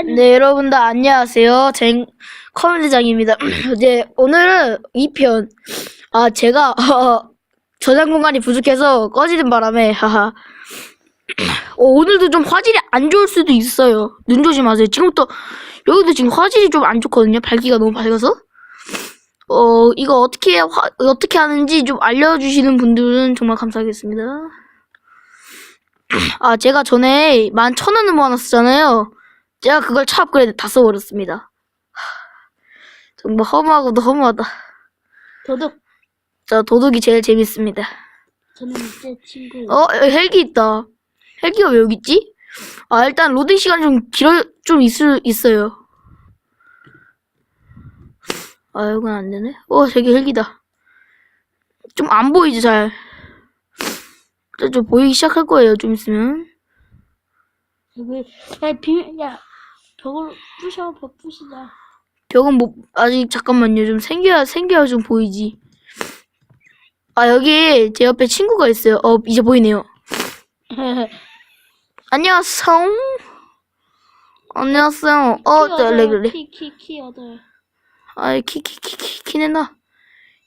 아니, 네, 여러분들 안녕하세요. 젠 커뮤니장입니다. 이제 오늘은 2편. 아, 제가 어, 저장 공간이 부족해서 꺼지는 바람에 하하. 어, 오늘도 좀 화질이 안 좋을 수도 있어요. 눈 조심하세요. 지금부터 여기도 지금 화질이 좀 안 좋거든요. 밝기가 너무 밝아서. 어, 이거 어떻게 화, 어떻게 하는지 좀 알려 주시는 분들은 정말 감사하겠습니다. 아, 제가 전에 11,000원을 모아놨었잖아요. 제가 그걸 차 업그레이드 다 써버렸습니다. 하, 정말 허무하고도 허무하다. 도둑. 자, 도둑이 제일 재밌습니다. 저는 제 친구. 어, 여기 헬기 있다. 헬기가 왜 여기 있지? 아, 일단 로딩 시간 좀 길어, 좀 있을, 있어요. 아, 이건 안 되네. 어, 저기 헬기다. 좀 안 보이지, 잘. 좀, 좀 보이기 시작할 거예요, 좀 있으면. 왜, 야, 비밀, 야, 벽을 부셔, 벽 부시자. 벽은 뭐, 아직, 잠깐만요. 좀 생겨야, 생겨야 좀 보이지. 아, 여기 제 옆에 친구가 있어요. 어, 이제 보이네요. 안녕하세요. 안녕하세요. 어, 저, 렉, 렉. 키, 키, 키 얻어요. 아이, 키, 키, 키, 키, 키 내놔.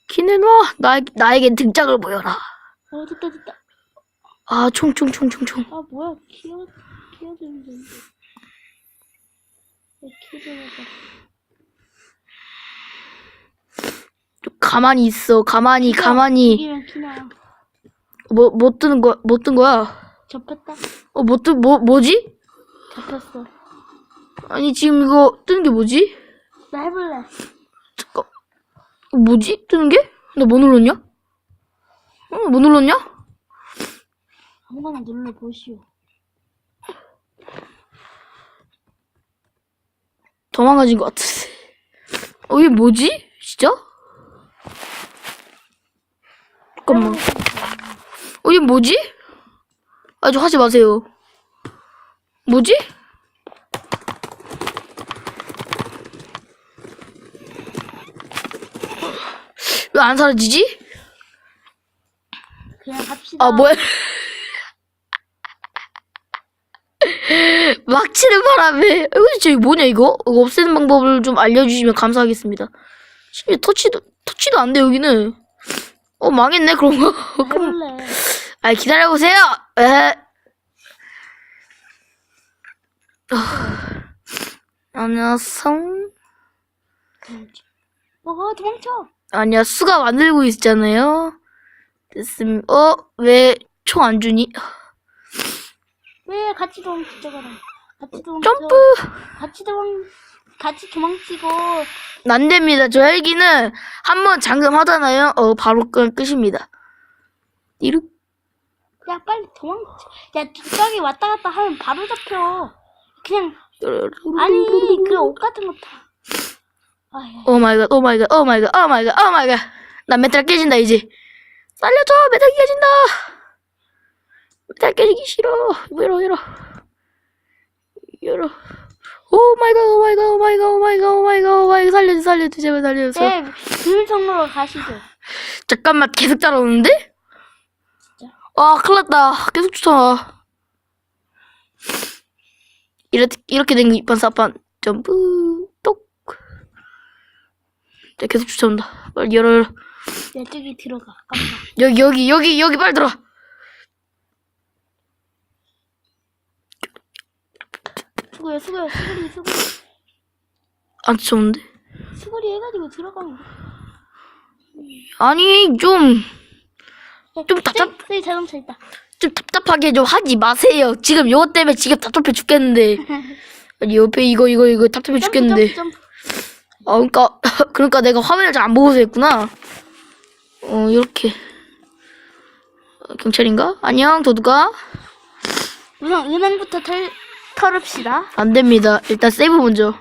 키 내놔. 나, 나에게 등짝을 보여라. 어, 됐다, 됐다. 아, 총, 총, 총, 총, 총. 아, 뭐야, 키 얻, 키 얻으면 되는데. 가만히 있어. 가만히, 가만히. 이기면 키나. 뭐, 못 뜨는 거야? 못 뜬 거야? 접혔다? 어, 못 뜨, 뭐, 뭐지? 접혔어. 아니, 지금 이거 뜨는 게 뭐지? 나 해볼래. 잠깐. 어, 뭐지? 뜨는 게? 나 뭐 눌렀냐? 어, 뭐 눌렀냐? 아무거나 눌러 보시오. 도망가진 것 같은데. 어, 이게 뭐지? 진짜? 잠깐만. 어, 이게 뭐지? 아, 저 하지 마세요. 뭐지? 왜 안 사라지지? 그냥 합시다. 아, 뭐야. 막 치는 바람에. 이거 진짜 이거 뭐냐, 이거? 이거 없애는 방법을 좀 알려주시면 감사하겠습니다. 심지어 터치도, 터치도 안 돼, 여기는. 어, 망했네, 그런 거. 그럼. 아, 기다려 보세요! 에. 안녕하세요. 어, 도망쳐. 아니야, 수가 만들고 있잖아요. 됐음, 어, 왜 총 안 주니? 왜 같이 도망치자거라. 같이 도망쳐. 점프! 같이 도망, 같이 도망치고. 안 됩니다. 저 헬기는 한번 잠금하잖아요. 어, 바로 끄, 끝입니다. 이르, 야, 빨리 도망쳐. 야, 뒷방에 왔다 갔다 하면 바로 잡혀. 그냥, 아니, 그 옷 같은 거 야. 오 마이 갓, 오 마이 갓, 오 마이 갓, 오 마이 갓, 오 마이 갓. 나 메탈 깨진다, 이제. 살려줘! 메탈 깨진다! 메탈 깨지기 싫어. 열어, 열어. 열어. 오 마이 갓, 오 마이 갓, 오 마이 갓, 오 마이 갓, 오 마이 갓, 오 마이 갓. 살려줘, 살려줘, 제발 살려줘. 네, 비밀통로로 가시죠. 잠깐만, 계속 따라오는데? 진짜? 아, 큰일 났다. 계속 쫓아와. 이렇게, 이렇게 된거 이판 사판. 점프, 똑. 자, 계속 쫓아온다. 빨리 열어, 열어. 야, 저기 들어가. 깜짝. 여기, 여기, 여기, 여기 빨리 들어. 수고요, 수고요, 수고리, 수고리. 안 쫓아오는데? 수고리 해가지고 들어가면. 아니, 좀, 좀 답답- 저기 자동차 있다. 좀 답답하게 좀 하지 마세요. 지금 요거 때문에 지금 답답해 죽겠는데. 아니, 옆에 이거, 이거, 이거 답답해 죽겠는데. 점프, 점프. 아, 그러니까 그러니까 내가 화면을 잘 안 보고서 했구나. 어, 이렇게. 어, 경찰인가? 안녕, 도둑아. 우선 은행부터 털, 털읍시다. 안 됩니다. 일단 세이브 먼저.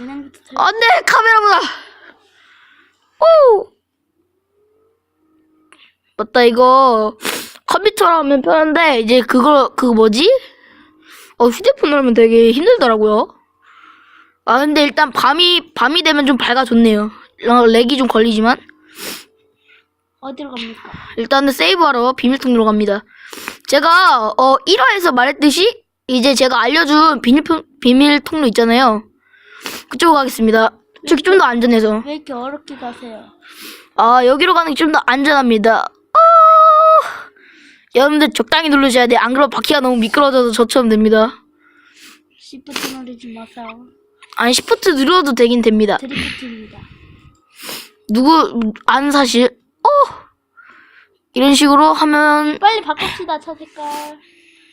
은행부터 털. 안 돼! 카메라보다! 오! 맞다, 이거. 컴퓨터로 하면 편한데, 이제 그거, 그거 뭐지? 어, 휴대폰으로 하면 되게 힘들더라고요. 아, 근데 일단 밤이, 밤이 되면 좀 밝아졌네요. 어, 렉이 좀 걸리지만. 어디로 갑니까? 일단은 세이브하러 비밀통로로 갑니다. 제가 어 1화에서 말했듯이 이제 제가 알려준 비밀, 통- 비밀 통로 있잖아요. 그쪽으로 가겠습니다. 저기 좀 더 안전해서. 왜 이렇게 어렵게 가세요? 아, 여기로 가는 게 좀 더 안전합니다. 어... 여러분들 적당히 누르셔야 돼. 안 그러면 바퀴가 너무 미끄러져서 저처럼 됩니다. 시프트 누르지 마세요. 아니, 시프트 눌러도 되긴 됩니다. 드리프트입니다. 누구, 안 사실? 어! 이런 식으로 하면, 빨리 바꿉시다, 차 색깔.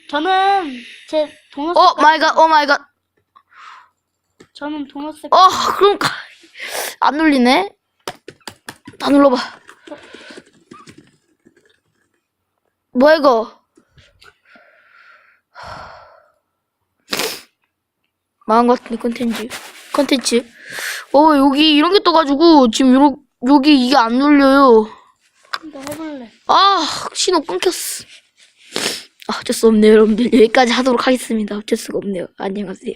저는 제 색깔. 어, 마이 갓, 오 마이 갓. 저는 동호 색깔. 어, 그럼, 가- 안 눌리네? 다 눌러봐. 뭐야, 이거? 망한 것 같은데, 컨텐츠. 컨텐츠. 어, 여기 이런 게 떠가지고, 지금 요, 여기 이게 안 눌려요. 나 해볼래. 아, 신호 끊겼어. 아, 어쩔 수 없네요, 여러분들. 여기까지 하도록 하겠습니다. 어쩔 수가 없네요. 안녕하세요.